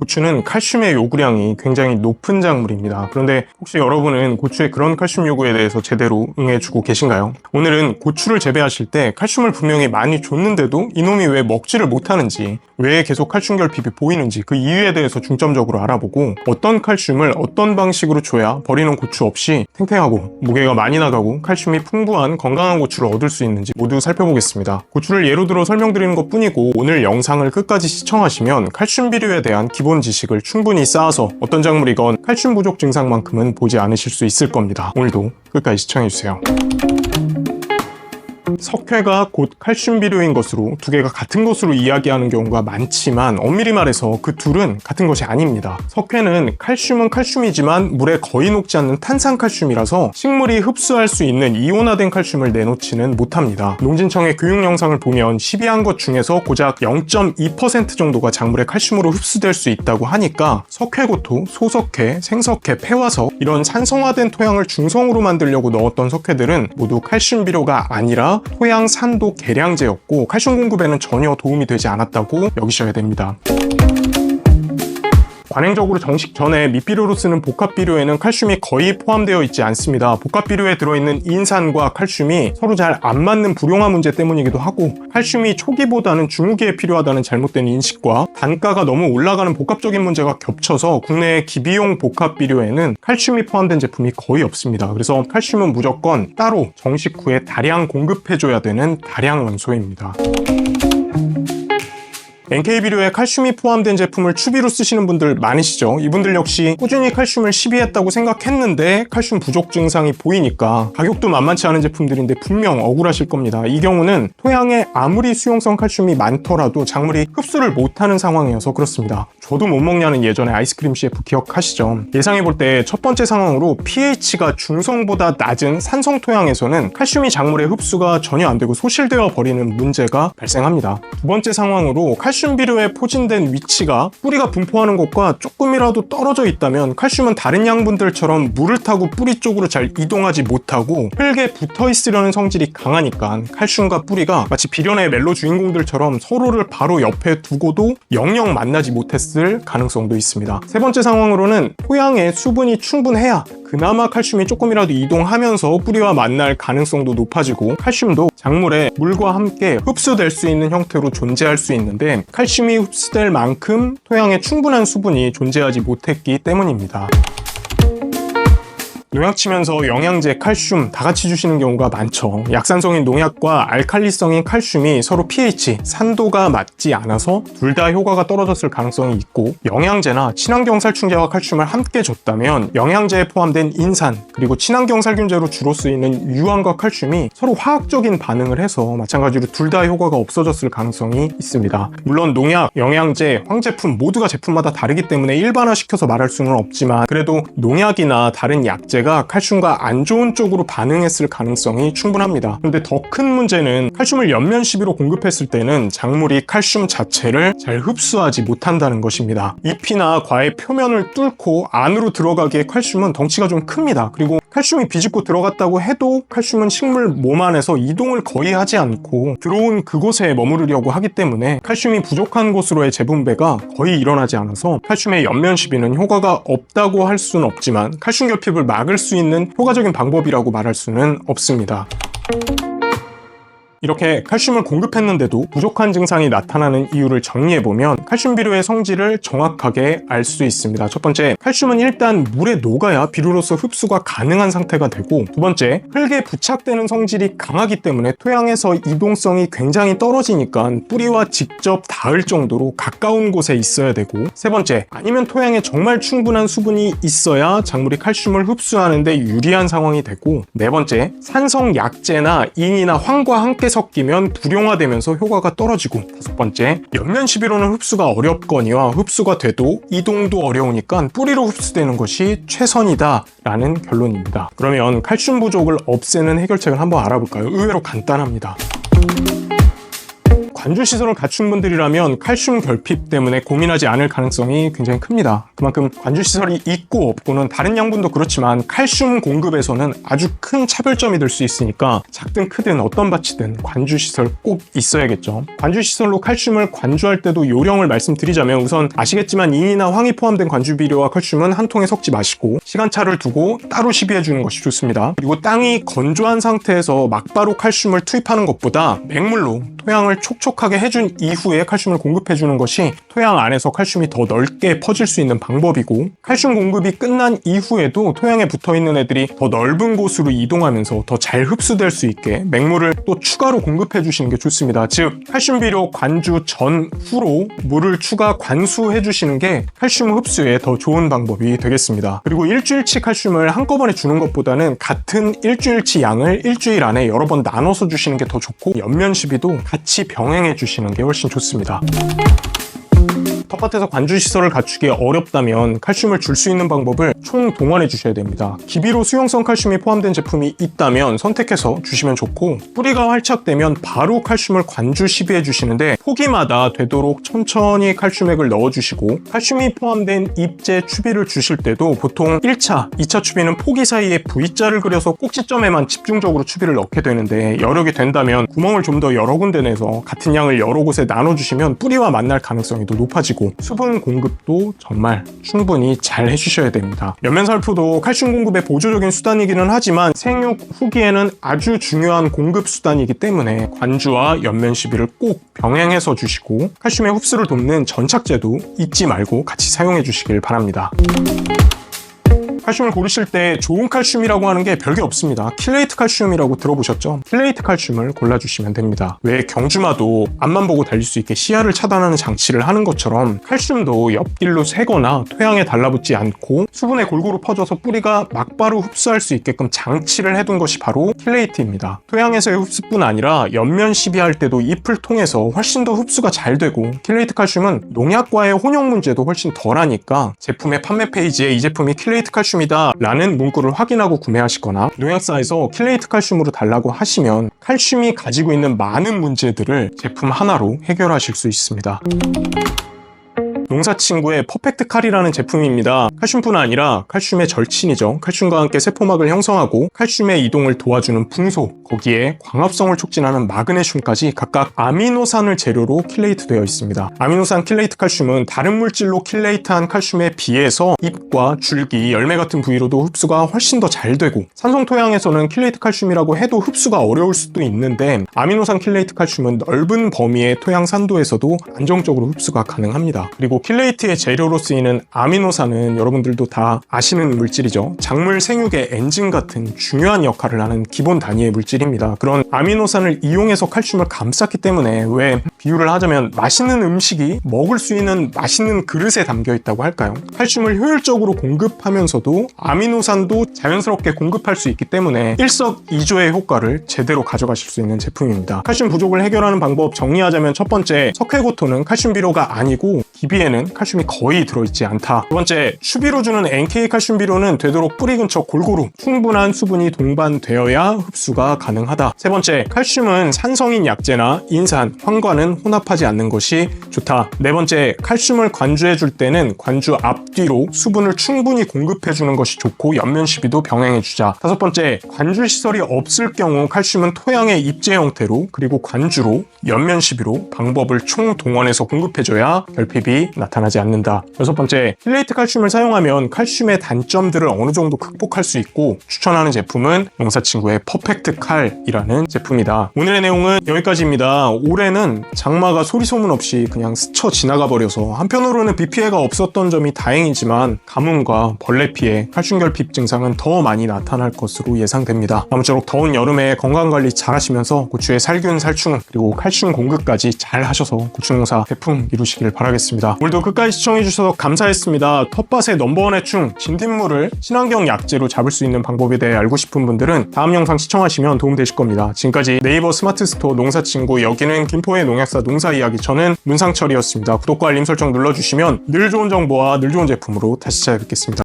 고추는 칼슘의 요구량이 굉장히 높은 작물입니다. 그런데 혹시 여러분은 고추의 그런 칼슘 요구에 대해서 제대로 응해주고 계신가요? 오늘은 고추를 재배하실 때 칼슘을 분명히 많이 줬는데도 이놈이 왜 먹지를 못하는지, 왜 계속 칼슘 결핍이 보이는지 그 이유에 대해서 중점적으로 알아보고 어떤 칼슘을 어떤 방식으로 줘야 버리는 고추 없이 탱탱하고 무게가 많이 나가고 칼슘이 풍부한 건강한 고추를 얻을 수 있는지 모두 살펴보겠습니다. 고추를 예로 들어 설명드리는 것 뿐이고 오늘 영상을 끝까지 시청하시면 칼슘 비료에 대한 기본 지식을 충분히 쌓아서 어떤 작물이건 칼슘 부족 증상만큼은 보지 않으실 수 있을 겁니다. 오늘도 끝까지 시청해주세요. 석회가 곧 칼슘 비료인 것으로 두 개가 같은 것으로 이야기하는 경우가 많지만 엄밀히 말해서 그 둘은 같은 것이 아닙니다. 석회는 칼슘은 칼슘이지만 물에 거의 녹지 않는 탄산 칼슘이라서 식물이 흡수할 수 있는 이온화된 칼슘을 내놓지는 못합니다. 농진청의 교육 영상을 보면 12한 것 중에서 고작 0.2% 정도가 작물의 칼슘으로 흡수될 수 있다고 하니까 석회고토, 소석회, 생석회, 폐화석 이런 산성화된 토양을 중성으로 만들려고 넣었던 석회들은 모두 칼슘 비료가 아니라 토양 산도 계량제였고 칼슘 공급에는 전혀 도움이 되지 않았다고 여기셔야 됩니다. 관행적으로 정식 전에 밑비료로 쓰는 복합비료에는 칼슘이 거의 포함되어 있지 않습니다. 복합비료에 들어있는 인산과 칼슘이 서로 잘 안 맞는 불용화 문제 때문이기도 하고 칼슘이 초기보다는 중후기에 필요하다는 잘못된 인식과 단가가 너무 올라가는 복합적인 문제가 겹쳐서 국내의 기비용 복합비료에는 칼슘이 포함된 제품이 거의 없습니다. 그래서 칼슘은 무조건 따로 정식 후에 다량 공급해줘야 되는 다량 원소입니다. NK 비료에 칼슘이 포함된 제품을 추비로 쓰시는 분들 많으시죠? 이분들 역시 꾸준히 칼슘을 시비했다고 생각했는데 칼슘 부족 증상이 보이니까 가격도 만만치 않은 제품들인데 분명 억울하실 겁니다. 이 경우는 토양에 아무리 수용성 칼슘이 많더라도 작물이 흡수를 못하는 상황이어서 그렇습니다. 저도 못 먹냐는 예전에 아이스크림 CF 기억하시죠? 예상해 볼 때 첫 번째 상황으로 pH가 중성보다 낮은 산성 토양에서는 칼슘이 작물의 흡수가 전혀 안 되고 소실되어 버리는 문제가 발생합니다. 두 번째 상황으로 칼슘 비료에 포진된 위치가 뿌리가 분포하는 곳과 조금이라도 떨어져 있다면 칼슘은 다른 양분들처럼 물을 타고 뿌리 쪽으로 잘 이동하지 못하고 흙에 붙어 있으려는 성질이 강하니까 칼슘과 뿌리가 마치 비련의 멜로 주인공들처럼 서로를 바로 옆에 두고도 영영 만나지 못했을 가능성도 있습니다. 세 번째 상황으로는 토양에 수분이 충분해야 그나마 칼슘이 조금이라도 이동하면서 뿌리와 만날 가능성도 높아지고 칼슘도 작물에 물과 함께 흡수될 수 있는 형태로 존재할 수 있는데 칼슘이 흡수될 만큼 토양에 충분한 수분이 존재하지 못했기 때문입니다. 농약 치면서 영양제, 칼슘 다 같이 주시는 경우가 많죠. 약산성인 농약과 알칼리성인 칼슘이 서로 pH, 산도가 맞지 않아서 둘 다 효과가 떨어졌을 가능성이 있고 영양제나 친환경 살충제와 칼슘을 함께 줬다면 영양제에 포함된 인산 그리고 친환경 살균제로 주로 쓰이는 유황과 칼슘이 서로 화학적인 반응을 해서 마찬가지로 둘 다 효과가 없어졌을 가능성이 있습니다. 물론 농약, 영양제, 황제품 모두가 제품마다 다르기 때문에 일반화시켜서 말할 수는 없지만 그래도 농약이나 다른 약제 가 칼슘과 안 좋은 쪽으로 반응했을 가능성이 충분합니다. 그런데 더 큰 문제는 칼슘을 연면 시비로 공급했을 때는 작물이 칼슘 자체를 잘 흡수하지 못한다는 것입니다. 잎이나 과의 표면을 뚫고 안으로 들어가기에 칼슘은 덩치가 좀 큽니다. 그리고 칼슘이 비집고 들어갔다고 해도 칼슘은 식물 몸 안에서 이동을 거의 하지 않고 들어온 그곳에 머무르려고 하기 때문에 칼슘이 부족한 곳으로의 재분배가 거의 일어나지 않아서 칼슘의 연면 시비는 효과가 없다고 할 수는 없지만 칼슘 결핍을 막을 수 있는 효과적인 방법이라고 말할 수는 없습니다. 이렇게 칼슘을 공급했는데도 부족한 증상이 나타나는 이유를 정리해보면 칼슘 비료의 성질을 정확하게 알 수 있습니다. 첫 번째, 칼슘은 일단 물에 녹아야 비료로서 흡수가 가능한 상태가 되고 두 번째, 흙에 부착되는 성질이 강하기 때문에 토양에서 이동성이 굉장히 떨어지니까 뿌리와 직접 닿을 정도로 가까운 곳에 있어야 되고 세 번째, 아니면 토양에 정말 충분한 수분이 있어야 작물이 칼슘을 흡수하는데 유리한 상황이 되고 네 번째, 산성 약제나 인이나 황과 함께 섞이면 불용화되면서 효과가 떨어지고 다섯 번째 연면 시비로는 흡수가 어렵거니와 흡수가 돼도 이동도 어려우니까 뿌리로 흡수되는 것이 최선이다 라는 결론입니다 그러면 칼슘 부족을 없애는 해결책을 한번 알아볼까요? 의외로 간단합니다 관주 시설을 갖춘 분들이라면 칼슘 결핍 때문에 고민하지 않을 가능성이 굉장히 큽니다. 그만큼 관주 시설이 있고 없고는 다른 양분도 그렇지만 칼슘 공급에서는 아주 큰 차별점이 될 수 있으니까 작든 크든 어떤 밭이든 관주 시설 꼭 있어야겠죠. 관주 시설로 칼슘을 관주할 때도 요령을 말씀드리자면 우선 아시겠지만 인이나 황이 포함된 관주 비료와 칼슘은 한 통에 섞지 마시고 시간차를 두고 따로 시비해 주는 것이 좋습니다. 그리고 땅이 건조한 상태에서 막바로 칼슘을 투입하는 것보다 맹물로 토양을 촉촉 하게 해준 이후에 칼슘을 공급해 주는 것이 토양 안에서 칼슘이 더 넓게 퍼질 수 있는 방법이고 칼슘 공급이 끝난 이후에도 토양에 붙어 있는 애들이 더 넓은 곳으로 이동하면서 더 잘 흡수될 수 있게 맹물을 또 추가로 공급해 주시는 게 좋습니다. 즉 칼슘 비료 관주 전 후로 물을 추가 관수해 주시는 게 칼슘 흡수에 더 좋은 방법이 되겠습니다. 그리고 일주일치 칼슘을 한꺼번에 주는 것보다는 같은 일주일치 양을 일주일 안에 여러 번 나눠서 주시는 게 더 좋고 연면 시비도 같이 병행 해 주시는 게 훨씬 좋습니다. 텃밭에서 관주 시설을 갖추기 어렵다면 칼슘을 줄 수 있는 방법을 총 동원해 주셔야 됩니다. 기비로 수용성 칼슘이 포함된 제품이 있다면 선택해서 주시면 좋고 뿌리가 활착되면 바로 칼슘을 관주 시비해 주시는데 포기마다 되도록 천천히 칼슘액을 넣어 주시고 칼슘이 포함된 잎제 추비를 주실 때도 보통 1차, 2차 추비는 포기 사이에 V자를 그려서 꼭지점에만 집중적으로 추비를 넣게 되는데 여력이 된다면 구멍을 좀 더 여러 군데 내서 같은 양을 여러 곳에 나눠 주시면 뿌리와 만날 가능성이 더 높아지고 수분 공급도 정말 충분히 잘 해주셔야 됩니다. 연면 살포도 칼슘 공급의 보조적인 수단이기는 하지만 생육 후기에는 아주 중요한 공급 수단이기 때문에 관주와 연면 시비를 꼭 병행해서 주시고 칼슘의 흡수를 돕는 전착제도 잊지 말고 같이 사용해 주시길 바랍니다. 칼슘을 고르실 때 좋은 칼슘이라고 하는 게 별게 없습니다. 킬레이트 칼슘이라고 들어보셨죠? 킬레이트 칼슘을 골라주시면 됩니다. 왜 경주마도 앞만 보고 달릴 수 있게 시야를 차단하는 장치를 하는 것처럼 칼슘도 옆길로 새거나 토양에 달라붙지 않고 수분에 골고루 퍼져서 뿌리가 막바로 흡수할 수 있게끔 장치를 해둔 것이 바로 킬레이트입니다. 토양에서의 흡수뿐 아니라 옆면 시비할 때도 잎을 통해서 훨씬 더 흡수가 잘 되고 킬레이트 칼슘은 농약과의 혼용 문제도 훨씬 덜하니까 제품의 판매 페이지에 이 제품이 킬레이트 칼슘 칼슘이다 라는 문구를 확인하고 구매하시거나 농약사에서 킬레이트 칼슘으로 달라고 하시면 칼슘이 가지고 있는 많은 문제들을 제품 하나로 해결하실 수 있습니다. 농사 친구의 퍼펙트 칼이라는 제품입니다. 칼슘뿐 아니라 칼슘의 절친이죠. 칼슘과 함께 세포막을 형성하고 칼슘의 이동을 도와주는 붕소, 거기에 광합성을 촉진하는 마그네슘까지 각각 아미노산을 재료로 킬레이트 되어 있습니다. 아미노산 킬레이트 칼슘은 다른 물질로 킬레이트한 칼슘에 비해서 잎과 줄기, 열매 같은 부위로도 흡수가 훨씬 더 잘 되고 산성 토양에서는 킬레이트 칼슘이라고 해도 흡수가 어려울 수도 있는데 아미노산 킬레이트 칼슘은 넓은 범위의 토양 산도에서도 안정적으로 흡수가 가능합니다. 그리고 킬레이트의 재료로 쓰이는 아미노산은 여러분들도 다 아시는 물질이죠. 작물 생육의 엔진 같은 중요한 역할을 하는 기본 단위의 물질입니다. 그런 아미노산을 이용해서 칼슘을 감쌌기 때문에 왜 비유를 하자면 맛있는 음식이 먹을 수 있는 맛있는 그릇에 담겨 있다고 할까요? 칼슘을 효율적으로 공급하면서도 아미노산도 자연스럽게 공급할 수 있기 때문에 일석이조의 효과를 제대로 가져가실 수 있는 제품입니다. 칼슘 부족을 해결하는 방법 정리하자면 첫 번째 석회고토는 칼슘 비료가 아니고 기비에 는 칼슘이 거의 들어있지 않다. 두 번째, 추비로 주는 NK 칼슘 비료는 되도록 뿌리 근처 골고루 충분한 수분이 동반되어야 흡수가 가능하다. 세 번째, 칼슘은 산성인 약재나 인산, 황과는 혼합하지 않는 것이 좋다. 네 번째, 칼슘을 관주해 줄 때는 관주 앞뒤로 수분을 충분히 공급해 주는 것이 좋고 옆면 시비도 병행해 주자. 다섯 번째, 관주 시설이 없을 경우 칼슘은 토양의 입재 형태로 그리고 관주로 옆면 시비로 방법을 총 동원해서 공급해 줘야 결핍이 나타나지 않는다. 여섯 번째, 힐레이트 칼슘을 사용하면 칼슘의 단점들을 어느 정도 극복할 수 있고 추천하는 제품은 농사친구의 퍼펙트 칼이라는 제품이다. 오늘의 내용은 여기까지입니다. 올해는 장마가 소리 소문 없이 그냥 스쳐 지나가 버려서 한편으로는 비 피해가 없었던 점이 다행이지만 가뭄과 벌레 피해, 칼슘 결핍 증상은 더 많이 나타날 것으로 예상됩니다. 아무쪼록 더운 여름에 건강 관리 잘 하시면서 고추의 살균 살충 그리고 칼슘 공급까지 잘 하셔서 고추 농사 대풍 이루시길 바라겠습니다. 오늘도 끝까지 시청해주셔서 감사했습니다. 텃밭의 넘버원의 충, 진딧물을 친환경 약재로 잡을 수 있는 방법에 대해 알고 싶은 분들은 다음 영상 시청하시면 도움되실 겁니다. 지금까지 네이버 스마트 스토어 농사친구 여기는 김포의 농약사 농사이야기 저는 문상철이었습니다. 구독과 알림 설정 눌러주시면 늘 좋은 정보와 늘 좋은 제품으로 다시 찾아뵙겠습니다.